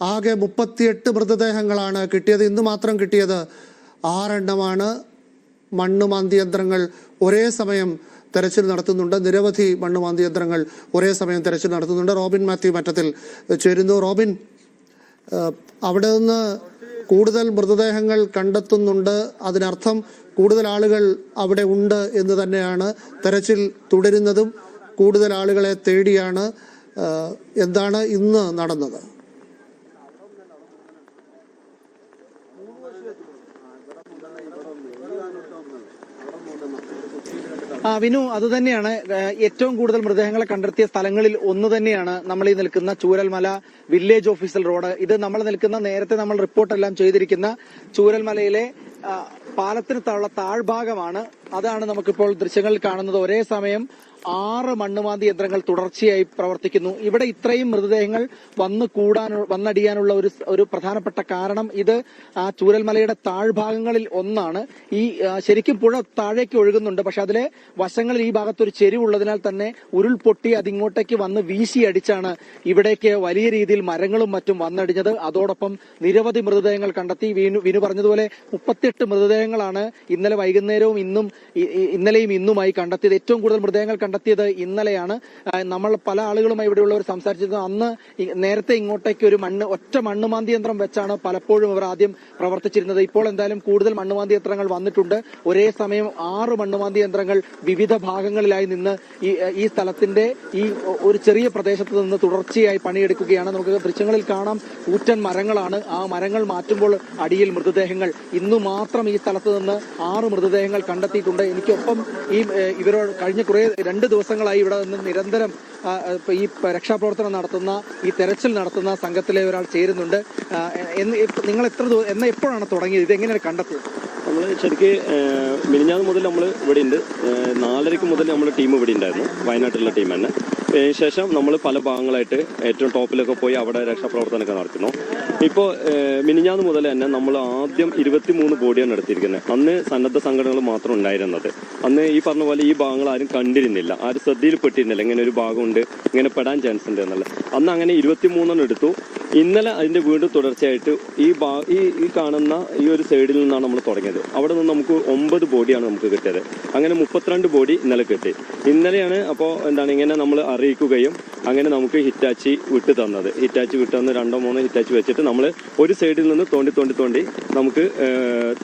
ആകെ മുപ്പത്തിയെട്ട് മൃതദേഹങ്ങളാണ് കിട്ടിയത്. ഇന്ന് മാത്രം കിട്ടിയത് ആറെണ്ണമാണ്. മണ്ണുമാന്തി യന്ത്രങ്ങൾ ഒരേ സമയം തെരച്ചിൽ നടത്തുന്നുണ്ട്. നിരവധി മണ്ണുമാന്തി യന്ത്രങ്ങൾ ഒരേ സമയം തെരച്ചിൽ നടത്തുന്നുണ്ട്. റോബിൻ മാത്യു മറ്റത്തിൽ ചേരുന്നു. റോബിൻ അവിടെ നിന്ന് കൂടുതൽ മൃതദേഹങ്ങൾ കണ്ടെത്തുന്നുണ്ട്. അതിനർത്ഥം കൂടുതൽ ആളുകൾ അവിടെ ഉണ്ട് എന്ന് തന്നെയാണ് തെരച്ചിൽ തുടരുന്നതും. കൂടുതൽ ആളുകളെ തേടിയാണ് എന്താണ് ഇന്ന് നടന്നത്. വിനു അതുതന്നെയാണ് ഏറ്റവും കൂടുതൽ മൃതദേഹങ്ങളെ കണ്ടെത്തിയ സ്ഥലങ്ങളിൽ ഒന്ന് തന്നെയാണ് നമ്മൾ ഈ നിൽക്കുന്ന ചൂരൽമല വില്ലേജ് ഓഫീസൽ റോഡ്. ഇത് നമ്മൾ നിൽക്കുന്ന നേരത്തെ നമ്മൾ റിപ്പോർട്ടെല്ലാം ചെയ്തിരിക്കുന്ന ചൂരൽമലയിലെ പാലത്തിന് താഴ്ഭാഗമാണ്. അതാണ് നമുക്കിപ്പോൾ ദൃശ്യങ്ങളിൽ കാണുന്നത്. ഒരേ സമയം ആറ് മണ്ണുമാന്തി യന്ത്രങ്ങൾ തുടർച്ചയായി പ്രവർത്തിക്കുന്നു. ഇവിടെ ഇത്രയും മൃതദേഹങ്ങൾ വന്ന് കൂടാൻ വന്നടിയാനുള്ള ഒരു ഒരു പ്രധാനപ്പെട്ട കാരണം ഇത് ആ ചൂരൽമലയുടെ താഴ്ഭാഗങ്ങളിൽ ഒന്നാണ്. ഈ ശരിക്കും പുഴ താഴേക്ക് ഒഴുകുന്നുണ്ട്. പക്ഷെ അതിലെ വശങ്ങളിൽ ഈ ഭാഗത്ത് ഒരു ചെരിവുള്ളതിനാൽ തന്നെ ഉരുൾപൊട്ടി അതിങ്ങോട്ടേക്ക് വന്ന് വീശി അടിച്ചാണ് ഇവിടേക്ക് വലിയ രീതിയിൽ മരങ്ങളും മറ്റും വന്നടിഞ്ഞത്. അതോടൊപ്പം നിരവധി മൃതദേഹങ്ങൾ കണ്ടെത്തി. വീണു വിനു പറഞ്ഞതുപോലെ മുപ്പത്തിയെട്ട് മൃതദേഹങ്ങളാണ് ഇന്നലെ വൈകുന്നേരവും ഇന്നും ഇന്നലെയും ഇന്നുമായി കണ്ടെത്തിയത്. ഏറ്റവും കൂടുതൽ മൃതദേഹങ്ങൾ കണ്ടെത്തിയത് ഇന്നലെയാണ്. നമ്മൾ പല ആളുകളുമായി ഇവിടെയുള്ളവർ സംസാരിച്ചിരുന്നു. അന്ന് നേരത്തെ ഇങ്ങോട്ടേക്ക് ഒരു മണ്ണ് ഒറ്റ മണ്ണുമാന്തി യന്ത്രം വെച്ചാണ് പലപ്പോഴും ഇവർ ആദ്യം പ്രവർത്തിച്ചിരുന്നത്. ഇപ്പോൾ എന്തായാലും കൂടുതൽ മണ്ണുമാന്തി യന്ത്രങ്ങൾ വന്നിട്ടുണ്ട്. ഒരേ സമയം ആറ് മണ്ണുമാന്തി യന്ത്രങ്ങൾ വിവിധ ഭാഗങ്ങളിലായി നിന്ന് ഈ ഈ സ്ഥലത്തിന്റെ ഈ ഒരു ചെറിയ പ്രദേശത്ത് നിന്ന് തുടർച്ചയായി പണിയെടുക്കുകയാണ്. നമുക്ക് ദൃശ്യങ്ങളിൽ കാണാം ഊറ്റൻ മരങ്ങളാണ്. ആ മരങ്ങൾ മാറ്റുമ്പോൾ അടിയിൽ മൃതദേഹങ്ങൾ. ഇന്നു മാത്രം ഈ സ്ഥലത്ത് നിന്ന് ആറ് മൃതദേഹങ്ങൾ കണ്ടെത്തിയിട്ടുണ്ട്. എനിക്കൊപ്പം ഈ ഇവരോട് കഴിഞ്ഞ കുറേ രണ്ട് ദിവസങ്ങളായി ഇവിടെ നിന്ന് നിരന്തരം ഈ രക്ഷാപ്രവർത്തനം നടത്തുന്ന ഈ തെരച്ചിൽ നടത്തുന്ന സംഘത്തിലെ ഒരാൾ ചേരുന്നുണ്ട്. നിങ്ങൾ എത്ര എന്ന് എപ്പോഴാണ് തുടങ്ങിയത്? ഇത് എങ്ങനെയാണ് കണ്ടെത്തിയത്? നമ്മൾ ശരിക്ക് മിനിഞ്ഞാന്ന് മുതൽ നമ്മൾ ഇവിടെ ഉണ്ട് നാലരയ്ക്ക് മുതൽ നമ്മൾ ടീം ഇവിടെ ഉണ്ടായിരുന്നു വയനാട്ടിലുള്ള ടീം തന്നെ. ശേഷം നമ്മൾ പല ഭാഗങ്ങളായിട്ട് ഏറ്റവും ടോപ്പിലൊക്കെ പോയി അവിടെ രക്ഷാപ്രവർത്തനമൊക്കെ നടത്തുന്നു ഇപ്പോൾ മിനിഞ്ഞാന്ന് മുതൽ തന്നെ നമ്മൾ ആദ്യം ഇരുപത്തി മൂന്ന് ബോഡിയാണ് എടുത്തിരിക്കുന്നത്. അന്ന് സന്നദ്ധ സംഘടനകൾ മാത്രം ഉണ്ടായിരുന്നത്. അന്ന് ഈ പറഞ്ഞ പോലെ ഈ ഭാഗങ്ങൾ ആരും കണ്ടിരുന്നില്ല. ആരും ശ്രദ്ധയിൽ പെട്ടിരുന്നില്ല ഇങ്ങനെ ഒരു ഭാഗമുണ്ട്. ഇങ്ങനെ പെടാൻ ചാൻസ് ഉണ്ട് എന്നുള്ളത്. അന്ന് അങ്ങനെ ഇരുപത്തി മൂന്നെണ്ണം എടുത്തു. ഇന്നലെ അതിന്റെ വീണ്ടും തുടർച്ചയായിട്ട് ഈ ഭാ ഈ ഈ കാണുന്ന ഈ ഒരു സൈഡിൽ നിന്നാണ് നമ്മൾ തുടങ്ങിയത്. അവിടെ നിന്ന് നമുക്ക് ഒമ്പത് ബോഡിയാണ് നമുക്ക് കിട്ടിയത്. അങ്ങനെ മുപ്പത്തിരണ്ട് ബോഡി ഇന്നലെ കിട്ടി. ഇന്നലെയാണ് അപ്പോൾ എന്താണ് ഇങ്ങനെ നമ്മൾ അറിയിക്കുകയും അങ്ങനെ നമുക്ക് ഹിറ്റാച്ചി വിട്ട് തന്നത്. ഹിറ്റാച്ചി വിട്ട് തന്ന് രണ്ടോ മൂന്നോ ഹിറ്റാച്ചി വെച്ചിട്ട് നമ്മൾ ഒരു സൈഡിൽ നിന്ന് തോണ്ടി തോണ്ടി തോണ്ടി നമുക്ക്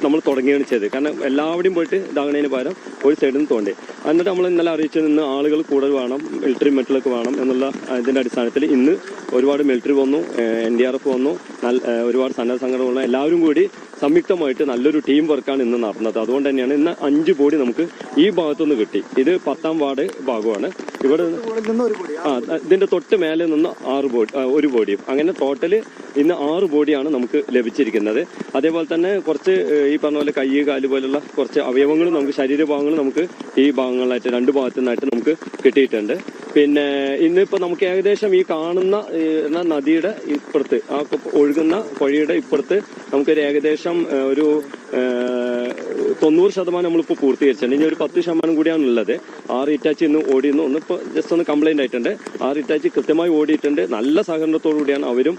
നമ്മൾ തുടങ്ങുകയാണ് ചെയ്തത്. കാരണം എല്ലാവരും പോയിട്ട് ഇതാകണതിന് പകരം ഒരു സൈഡിൽ നിന്ന് തോണ്ടി. എന്നിട്ട് നമ്മൾ ഇന്നലെ അറിയിച്ചു നിന്ന് ആളുകൾ കൂടുതൽ വേണം മിലിറ്ററി മെറ്റലൊക്കെ വേണം എന്നുള്ള ഇതിന്റെ അടിസ്ഥാനത്തിൽ ഇന്ന് ഒരുപാട് മിലിറ്ററി വന്നു. എൻ ഡി ആർ എഫ് വന്നു. നല്ല ഒരുപാട് സന്നദ്ധ സംഘടനകളും എല്ലാവരും കൂടി സംയുക്തമായിട്ട് നല്ലൊരു ടീം വർക്കാണ് ഇന്ന് നടന്നത്. അതുകൊണ്ട് തന്നെയാണ് ഇന്ന് അഞ്ച് ബോഡി നമുക്ക് ഈ ഭാഗത്തുനിന്ന് കിട്ടി. ഇത് പത്താം വാർഡ് ഭാഗമാണ്. ഇവിടെ ആ. ഇതിന്റെ തൊട്ട് മേലെ നിന്ന് ആറ് ബോഡി ഒരു ബോഡിയും. അങ്ങനെ ടോട്ടൽ ഇന്ന് ആറ് ബോഡിയാണ് നമുക്ക് ലഭിച്ചിരിക്കുന്നത്. അതേപോലെ തന്നെ കുറച്ച് ഈ പറഞ്ഞ പോലെ കൈ കാൽ പോലുള്ള കുറച്ച് അവയവങ്ങളും നമുക്ക് ശരീരഭാഗങ്ങളും നമുക്ക് ഈ ഭാഗങ്ങളിലായിട്ട് രണ്ട് ഭാഗത്തു നിന്നായിട്ട് നമുക്ക് കിട്ടിയിട്ടുണ്ട്. പിന്നെ ഇന്നിപ്പോ നമുക്ക് ഏകദേശം ഈ കാണുന്ന നദിയുടെ ഇപ്പുറത്ത് ആ ഒഴുകുന്ന പുഴയുടെ ഇപ്പുറത്ത് നമുക്കൊരു ഏകദേശം ഒരു തൊണ്ണൂറ് ശതമാനം നമ്മളിപ്പോൾ പൂർത്തീകരിച്ചിട്ടുണ്ട്. ഇനി ഒരു പത്ത് ശതമാനം കൂടിയാണ് ഉള്ളത്. ആറ് ഇറ്റാച്ചി ഇന്ന് ഓടിയിരുന്നു. ഒന്ന് ഇപ്പോൾ ജസ്റ്റ് ഒന്ന് കംപ്ലൈന്റ് ആയിട്ടുണ്ട്. ആറ് ഇറ്റാച്ചി കൃത്യമായി ഓടിയിട്ടുണ്ട്. നല്ല സഹകരണത്തോടു കൂടിയാണ് അവരും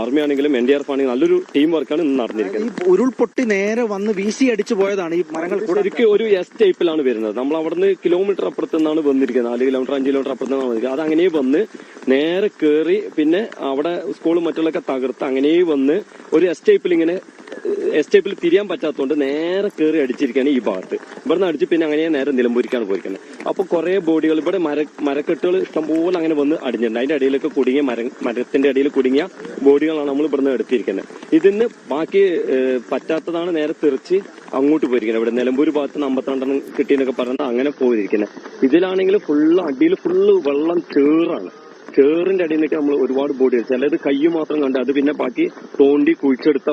ആർമി ആണെങ്കിലും എൻ ഡി ആർ എഫ് ആണെങ്കിലും നല്ലൊരു ടീം വർക്കാണ് ഇന്ന് നടന്നിരിക്കുന്നത്. ഉരുൾപൊട്ടി നേരെ വന്ന് വീശി അടിച്ചു പോയതാണ് ഈ മരങ്ങൾ ഒരിക്കൽ ഒരു എസ് ടൈപ്പിലാണ് വരുന്നത്. നമ്മൾ അവിടുന്ന് കിലോമീറ്റർ അപ്പുറത്ത് നിന്നാണ് വന്നിരിക്കുന്നത്. നാല് കിലോമീറ്റർ അഞ്ച് കിലോമീറ്റർ അപ്പുറത്ത് നിന്നാണ് വന്നിരിക്കുന്നത്. അത് അങ്ങനെ വന്ന് നേരെ കയറി പിന്നെ അവിടെ സ്കൂളും മറ്റുള്ളൊക്കെ തകർത്ത് അങ്ങനെ വന്ന് ഒരു എസ് ടൈപ്പിൽ ഇങ്ങനെ എസ് ടൈപ്പിൽ തിരിയാൻ പറ്റാത്തതുകൊണ്ട് നേരെ കയറി അടിച്ചിരിക്കുകയാണ് ഈ ഭാഗത്ത്. ഇവിടുന്ന് അടിച്ച് പിന്നെ അങ്ങനെ നേരെ നിലമ്പൂരിക്കാണ് പോയിരിക്കുന്നത്. അപ്പൊ കുറെ ബോഡികൾ ഇവിടെ മര മരക്കെട്ടുകൾ ഇഷ്ടംപോലെ അങ്ങനെ വന്ന് അടിഞ്ഞിട്ടുണ്ട്. അതിന്റെ അടിയിലൊക്കെ കുടുങ്ങിയ മര മരത്തിന്റെ അടിയിൽ കുടുങ്ങിയ ബോഡികളാണ് നമ്മൾ ഇവിടുന്ന് എടുത്തിരിക്കുന്നത്. ഇതിന് ബാക്കി പറ്റാത്തതാണ് നേരെ തെറിച്ച് അങ്ങോട്ട് പോയിരിക്കുന്നത്. ഇവിടെ നിലമ്പൂർ ഭാഗത്ത് നിന്ന് അമ്പത്തിരണ്ടെണ്ണം കിട്ടിയെന്നൊക്കെ പറഞ്ഞാൽ അങ്ങനെ പോയിരിക്കുന്നത്. ഇതിലാണെങ്കിൽ ഫുള്ള് അടിയിൽ ഫുള്ള് വെള്ളം ചേറാണ് ചേറിന്റെ അടിയിൽ നിന്നൊക്കെ നമ്മൾ ഒരുപാട് ബോഡി ചിലത് കൈ മാത്രം കണ്ട് അത് പിന്നെ ബാക്കി തോണ്ടി കുഴിച്ചെടുത്ത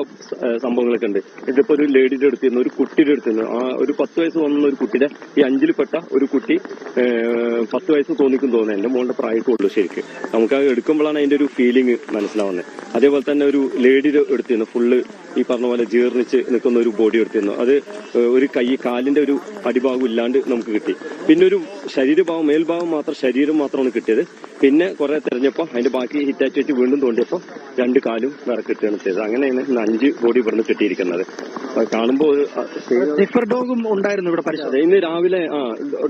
സംഭവങ്ങളൊക്കെ ഉണ്ട്. ഇതിപ്പോ ഒരു ലേഡിയുടെ എടുത്തിരുന്നു ഒരു കുട്ടിയുടെ എടുത്തിരുന്നു. ആ ഒരു പത്ത് വയസ്സ് തോന്നുന്ന ഒരു കുട്ടിയുടെ ഈ അഞ്ചിൽപ്പെട്ട ഒരു കുട്ടി പത്ത് വയസ്സ് തോന്നിക്കും തോന്നുന്നത് എന്റെ മോളുടെ പ്രായമൊക്കെ ഉള്ളൂ ശരിക്ക്. നമുക്ക് അത് എടുക്കുമ്പോഴാണ് അതിന്റെ ഒരു ഫീലിംഗ് മനസ്സിലാവുന്നത്. അതേപോലെ തന്നെ ഒരു ലേഡി എടുത്തിരുന്നു ഫുള്ള് ഈ പറഞ്ഞ പോലെ ജീർണിച്ച് നിൽക്കുന്ന ഒരു ബോഡി എടുത്തിരുന്നു. അത് ഒരു കൈ കാലിന്റെ ഒരു അടിഭാഗം ഇല്ലാണ്ട് നമുക്ക് കിട്ടി. പിന്നെ ഒരു ശരീരഭാഗം മേൽഭാഗം മാത്രം ശരീരം മാത്രമാണ് കിട്ടിയത്. പിന്നെ കുറെ തെരഞ്ഞപ്പോ അതിന്റെ ബാക്കി ഹിറ്റാച്ച് വെച്ച് വീണ്ടും തോണ്ടിയപ്പോ രണ്ട് കാലും വേറെ കിട്ടുകയാണ് ചെയ്തത്. അങ്ങനെയാണ് ഇന്ന് അഞ്ച് ബോഡി ഇവിടുന്ന് കിട്ടിയിരിക്കുന്നത്. കാണുമ്പോ കാണുമ്പോൾ ഒരു സ്നിഫർ ഡോഗും ഉണ്ടായിരുന്നു ഇവിടെ പരിശോധന ഇന്ന് രാവിലെ ആ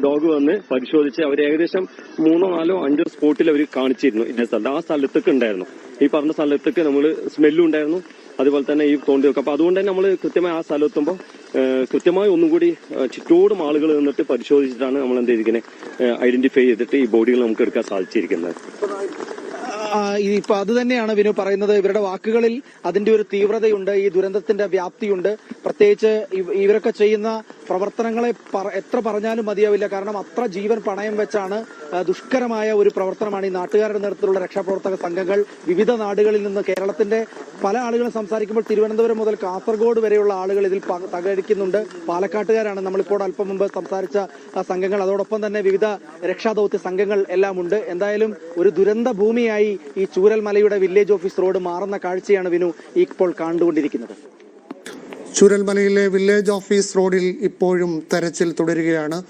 ഡോഗ് വന്ന് പരിശോധിച്ച് അവർ ഏകദേശം മൂന്നോ നാലോ അഞ്ചോ സ്പോട്ടിൽ അവർ കാണിച്ചിരുന്നു. ഇന്ന സ്ഥലത്ത് ആ സ്ഥലത്തൊക്കെ ഉണ്ടായിരുന്നു. ഈ പറഞ്ഞ സ്ഥലത്തൊക്കെ നമ്മൾ സ്മെല്ലും ഉണ്ടായിരുന്നു. അതുപോലെ തന്നെ ഈ തോണ്ടി വെക്കും അപ്പൊ അതുകൊണ്ട് തന്നെ നമ്മൾ കൃത്യമായി ആ സ്ഥലത്തുമ്പോൾ കൃത്യമായി ഒന്നും കൂടി ചുറ്റോടും ആളുകൾ നിന്നിട്ട് പരിശോധിച്ചിട്ടാണ് നമ്മൾ എന്ത് ചെയ്തിരിക്കുന്നത് ഐഡന്റിഫൈ ചെയ്തിട്ട് ഈ ബോഡികൾ നമുക്ക് എടുക്കാൻ സാധിച്ചിരിക്കുന്നത്. ഇപ്പൊ അത് തന്നെയാണ് വിനു പറയുന്നത്. ഇവരുടെ വാക്കുകളിൽ അതിന്റെ ഒരു തീവ്രതയുണ്ട് ഈ ദുരന്തത്തിന്റെ വ്യാപ്തിയുണ്ട്. പ്രത്യേകിച്ച് ഇവരൊക്കെ ചെയ്യുന്ന പ്രവർത്തനങ്ങളെ എത്ര പറഞ്ഞാലും മതിയാവില്ല. കാരണം അത്ര ജീവൻ പണയം വെച്ചാണ് ദുഷ്കരമായ ഒരു പ്രവർത്തനമാണ് ഈ നാട്ടുകാരുടെ നേതൃത്വത്തിലുള്ള രക്ഷാപ്രവർത്തക സംഘങ്ങൾ വിവിധ നാടുകളിൽ നിന്ന് കേരളത്തിന്റെ പല ആളുകളും സംസാരിക്കുമ്പോൾ തിരുവനന്തപുരം മുതൽ കാസർഗോഡ് വരെയുള്ള ആളുകൾ ഇതിൽ തകരിക്കുന്നുണ്ട് പാലക്കാട്ടുകാരാണ് നമ്മളിപ്പോൾ അല്പം മുമ്പ് സംസാരിച്ച സംഘങ്ങൾ. അതോടൊപ്പം തന്നെ വിവിധ രക്ഷാദൗത്യ സംഘങ്ങൾ എല്ലാം ഉണ്ട് എന്തായാലും ഒരു ദുരന്ത ഭൂമിയായി ഈ ചൂരൽമലയുടെ വില്ലേജ് ഓഫീസ് റോഡ് മാറുന്ന കാഴ്ചയാണ് വിനു ഇപ്പോൾ കണ്ടുകൊണ്ടിരിക്കുന്നത്. ചുരൽമലയിലെ വില്ലേജ് ഓഫീസ് റോഡിൽ ഇപ്പോഴും തെരച്ചിൽ തുടരുകയാണ്.